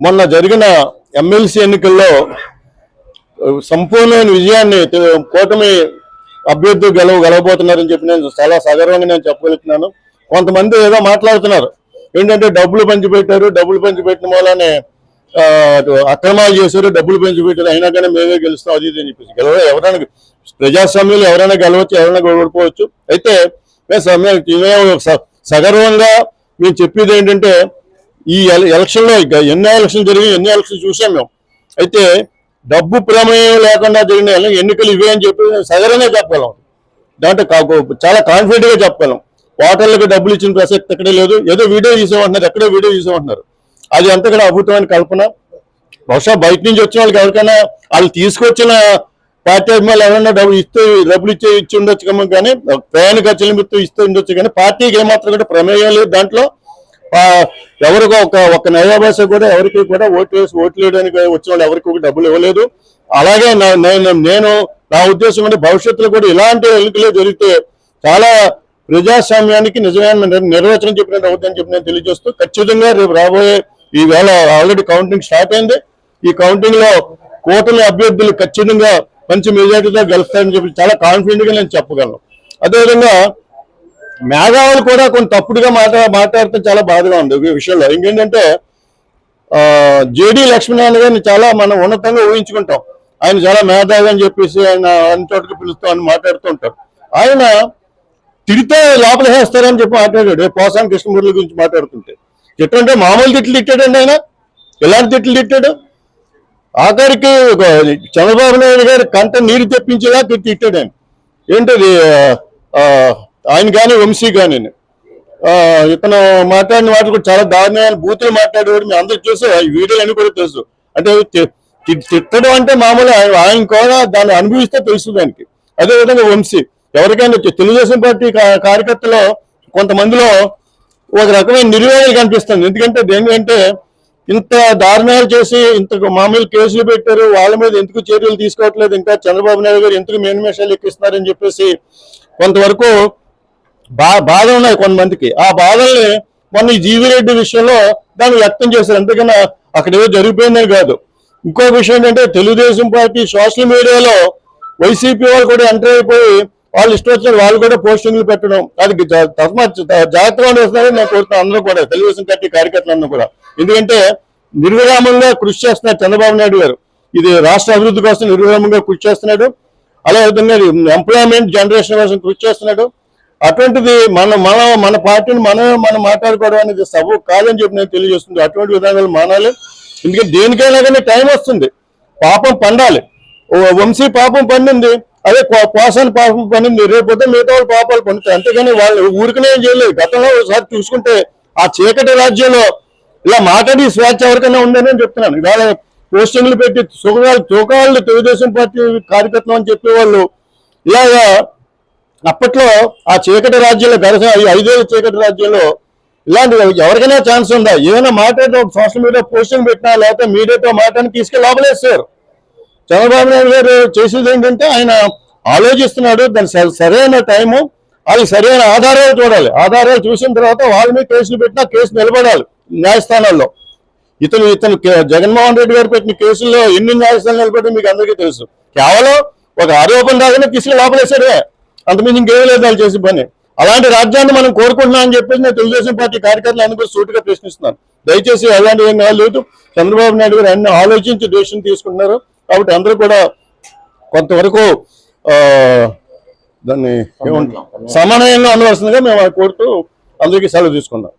మొన్న జరిగిన ఎమ్మెల్సీ ఎన్నికల్లో సంపూర్ణమైన విజయాన్ని కూటమి అభ్యర్థులు గెలవ గెలవబోతున్నారని చెప్పి నేను చాలా సగర్వంగా నేను చెప్పగలుగుతున్నాను. కొంతమంది ఏదో మాట్లాడుతున్నారు. ఏంటంటే డబ్బులు పంచిపెట్టారు డబ్బులు పంచిపెట్టిన మూలనే అక్రమాలు చేశారు డబ్బులు పంచిపెట్టారు. అయినా కానీ మేమే గెలుస్తాం అది ఇది అని చెప్పేసి. గెలవ ఎవరైనా ప్రజాస్వామ్యంలో ఎవరైనా గెలవచ్చు ఎవరైనా ఓడిపోవచ్చు అయితే మేము సమయం సగర్వంగా మేము చెప్పేది ఏంటంటే ఈ ఎల- ఎలక్షన్లో ఇక ఎన్నో ఎలక్షన్ జరిగి ఎన్నో ఎలక్షన్ చూసాం మేము. అయితే డబ్బు ప్రమేయం లేకుండా జరిగిన ఎన్నికలు ఇవే అని చెప్పి సగరనే చెప్పగలం. దాంట్లో చాలా కాన్ఫిడెంట్గా చెప్పగలం. ఓటర్లకు డబ్బులు ఇచ్చిన ప్రసక్తి ఎక్కడే లేదు. ఏదో వీడియో తీసేమంటున్నారు ఎక్కడో వీడియో తీసేమంటున్నారు. అది అంత కూడా అద్భుతమైన కల్పన. బహుశా బయట నుంచి వచ్చిన వాళ్ళకి ఎవరికైనా వాళ్ళు తీసుకొచ్చిన పార్టీ అభిమానులు ఎవరైనా డబ్బులు ఇస్తే డబ్బులు ఇచ్చే ఇచ్చి ఉండొచ్చు కానీ ప్రయాణ ఖర్చుల మీద ఇస్తూ ఉండొచ్చు కానీ పార్టీకి ఏమాత్రం కూడా ప్రమేయం లేదు దాంట్లో. ఎవరికో ఒక ఒక నయాభాష కూడా ఎవరికి కూడా ఓట్లు వేసి ఓట్లు వేయడానికి వచ్చిన వాళ్ళు ఎవరికి డబ్బులు ఇవ్వలేదు. అలాగే నా- నేను నేను నా ఉద్దేశం అంటే భవిష్యత్తులో కూడా ఇలాంటి ఎన్నికలు జరిగితే చాలా ప్రజాస్వామ్యానికి నిజమైన నిర్వచనం చెప్పినట్టు అవుతుందని చెప్పి నేను తెలియజేస్తూ ఖచ్చితంగా రేపు రాబోయే ఈ వేళ ఆల్రెడీ కౌంటింగ్ స్టార్ట్ అయింది. ఈ కౌంటింగ్లో కూటమి అభ్యర్థులు ఖచ్చితంగా మంచి మెజార్టీతో గెలుస్తారని చెప్పి చాలా కాన్ఫిడెంట్గా నేను చెప్పగలను. అదేవిధంగా మేఘావులు కూడా కొంత తప్పుడుగా మాట్లా మాట్లాడితే చాలా బాధగా ఉంది ఈ విషయంలో. ఇంకేంటంటే జేడి లక్ష్మీనారాయణ గారిని చాలా మనం ఉన్నతంగా ఊహించుకుంటాం. ఆయన చాలా మేధావి అని చెప్పేసి ఆయన అన్ని చోట్లకి పిలుస్తూ అని మాట్లాడుతూ ఉంటారు. ఆయన తిడితే లోపల వేస్తారని చెప్పి మాట్లాడాడు. పోసాం కృష్ణమూర్తి గురించి మాట్లాడుతుంటే. తిట్టంటే మామూలు తిట్లు తిట్టాడండి ఆయన. ఎలాంటి తిట్లు తిట్టాడు. ఆఖరికి ఒక చంద్రబాబు నాయుడు గారి కంట నీరు తెప్పించేలా తిట్టి తిట్టాడు ఆయన. ఏంటది? ఆయన కానీ వంశీ కానీ ఇతను మాట్లాడిన వాటికి కూడా చాలా దారుణమైన బూతులు మాట్లాడేవాడు మేము అందరికి చూసి వీడియోలు అని కూడా తెలుసు? అంటే తిట్టడం అంటే మామూలు ఆయన కూడా దాన్ని అనుభవిస్తే తెలుసు దానికి అదేవిధంగా వంశీ. ఎవరికైనా తెలుగుదేశం పార్టీ కార్యకర్తలో కొంతమందిలో ఒక రకమైన నిర్వేదన కనిపిస్తుంది. ఎందుకంటే దేనికంటే ఇంత దారుణాలు చేసి ఇంత మామూలు కేసులు పెట్టారు వాళ్ళ మీద ఎందుకు చర్యలు తీసుకోవట్లేదు ఇంకా చంద్రబాబు నాయుడు గారు ఎందుకు మేనిమేషాలు ఎక్కిస్తున్నారని చెప్పేసి కొంతవరకు బా బాధ ఉన్నాయి కొంతమందికి. ఆ బాధల్ని మొన్న ఈ జీవిరెడ్డి విషయంలో దాన్ని వ్యక్తం చేశారు. అంతేకాని అక్కడ ఏదో జరిగిపోయిందని కాదు. ఇంకో విషయం ఏంటంటే తెలుగుదేశం పార్టీ సోషల్ మీడియాలో వైసీపీ వాళ్ళు కూడా ఎంటర్ అయిపోయి వాళ్ళు ఇష్టం వచ్చిన వాళ్ళు కూడా పోస్టింగ్లు పెట్టడం. అది జా- జాగ్రత్తగా ఉండేస్తున్నారని నేను కోరుతున్నాను అందరూ కూడా తెలుగుదేశం పార్టీ కార్యకర్తలందరూ కూడా. ఎందుకంటే నిర్విరామంగా కృషి చేస్తున్నారు చంద్రబాబు నాయుడు గారు. ఇది రాష్ట్ర అభివృద్ధి కోసం నిర్విరామంగా కృషి చేస్తున్నాడు. అలా ఎంప్లాయ్మెంట్ జనరేషన్ కోసం కృషి చేస్తున్నాడు. అటువంటిది మన మన మన పార్టీని మనమే మనం మాట్లాడుకోవడం అనేది సబు కాదని చెప్పి నేను తెలియజేస్తుంది. అటువంటి విధానాలు మానాలి. ఎందుకంటే దేనికైనా కానీ టైం వస్తుంది. పాపం పండాలి. వంశీ పాపం పండింది. అదే కో- కోసాని పాపం పండింది. రేపొద్దు మిగతా వాళ్ళు పాపాలు పండుతాయి. అంతేగాని వాళ్ళు ఊరికనే ఏం చేయలేదు. గతంలో ఒకసారి చూసుకుంటే ఆ చీకటి రాజ్యంలో ఇలా మాట్లాడి స్వేచ్ఛ ఎవరికైనా ఉందని నేను చెప్తున్నాను. ఇవాళ పోస్టింగ్లు పెట్టి సుఖాలు తూకాళ్ళు తెలుగుదేశం పార్టీ కార్యకర్తలు అని చెప్పేవాళ్ళు ఇలాగా అప్పట్లో ఆ చీకటి రాజ్యంలో గడస ఈ ఐదేళ్ళ చీకటి రాజ్యంలో ఇలాంటి ఎవరికైనా ఛాన్స్ ఉందా? ఏమైనా మాట్లాడితే ఒక సోషల్ మీడియా పోస్టింగ్ పెట్టినా లేకపోతే మీడియాతో మాట్లాడి తీసుకెళ్ళి లోపలేస్తారు. చంద్రబాబు నాయుడు గారు చేసేది ఏంటంటే ఆయన ఆలోచిస్తున్నాడు దాని స- సరైన టైము అది సరైన ఆధారాలు చూడాలి. ఆధారాలు చూసిన తర్వాత వాళ్ళ మీద కేసులు పెట్టినా కేసు నిలబడాలి న్యాయస్థానాల్లో. ఇతను ఇతను కే- జగన్మోహన్ రెడ్డి గారు పెట్టిన కేసుల్లో ఎన్ని న్యాయస్థానాలు నిలబడి మీకు అందరికీ తెలుసు. కేవలం ఒక ఆరోపణ రాగానే తీసుకెళ్ళి లోపలేశాడే. అంతమంది ఇంకేం లేదు వాళ్ళు చేసే పని. అలాంటి రాజ్యాన్ని మనం కోరుకుంటున్నాం అని చెప్పేసి నేను తెలుగుదేశం పార్టీ కార్యకర్తలు అందరూ సూటిగా ప్రశ్నిస్తున్నాను దయచేసి అలాంటి ఏం లేదు. చంద్రబాబు నాయుడు గారు అన్ని ఆలోచించి డెసిషన్ తీసుకుంటున్నారు. కాబట్టి అందరూ కూడా కొంతవరకు దాన్ని సమన్వయంగా ఉండవలసిందిగా మేము కోరుతూ అందరికీ సెలవు తీసుకున్నాం